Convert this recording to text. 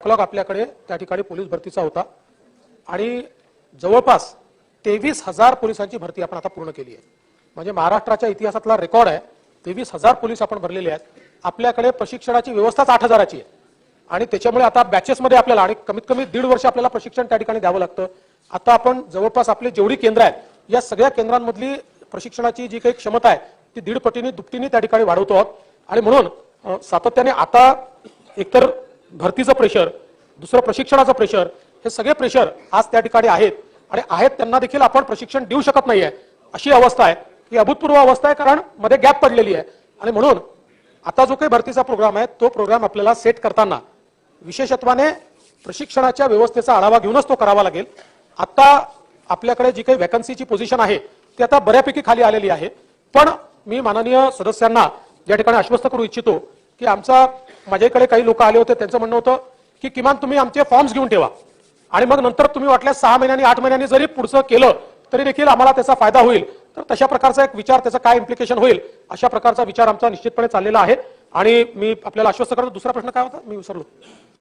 Clock आपल्याकडे त्या ठिकाणी पोलीस भरतीचा होता. आणि जवळपास तेवीस हजार पोलिसांची भरती आपण आता पूर्ण केली आहे. म्हणजे महाराष्ट्राच्या इतिहासातला रेकॉर्ड आहे. तेवीस हजार पोलीस आपण भरलेले आहेत. आपल्याकडे प्रशिक्षणाची व्यवस्थाच आठ हजाराची आहे. आणि त्याच्यामुळे आता बॅचेसमध्ये आपल्याला आणि कमीत कमी दीड वर्ष आपल्याला प्रशिक्षण त्या ठिकाणी द्यावं लागतं. आता आपण जवळपास आपली जेवढी केंद्र आहेत या सगळ्या केंद्रांमधली प्रशिक्षणाची जी काही क्षमता आहे ती दीड पटीने दुपटीने त्या ठिकाणी वाढवतो आहोत. आणि म्हणून सातत्याने आता एकतर भरतीचं प्रेशर दुसरं प्रशिक्षणाचं प्रेशर हे सगळे प्रेशर आज त्या ठिकाणी आहेत. आणि आहेत त्यांना देखील आपण प्रशिक्षण देऊ शकत नाहीये. अशी अवस्था आहे. ही अभूतपूर्व अवस्था आहे कारण मध्ये गॅप पडलेली आहे. आणि म्हणून आता जो काही भरतीचा प्रोग्राम आहे तो प्रोग्राम आपल्याला सेट करताना विशेषत्वाने प्रशिक्षणाच्या व्यवस्थेचा आढावा घेऊनच तो करावा लागेल. आता आपल्याकडे जी काही वॅकन्सीची पोझिशन आहे ती आता बऱ्यापैकी खाली आलेली आहे. पण मी माननीय सदस्यांना या ठिकाणी आश्वस्त करू इच्छितो की आमचा माझ्याकडे काही लोक आले होते त्यांचं म्हणणं होतं की किमान तुम्ही आमचे फॉर्म्स घेऊन ठेवा. आणि मग नंतर तुम्ही वाटल्यास सहा महिन्यांनी आठ महिन्यांनी जरी पुढचं केलं तरी देखील आम्हाला त्याचा फायदा होईल. तर तशा प्रकारचा एक विचार त्याचा काय इम्प्लिकेशन होईल अशा प्रकारचा विचार आमचा निश्चितपणे चाललेला आहे. आणि मी आपल्याला आश्वस्त करतो. दुसरा प्रश्न काय होता? मी विसरलो.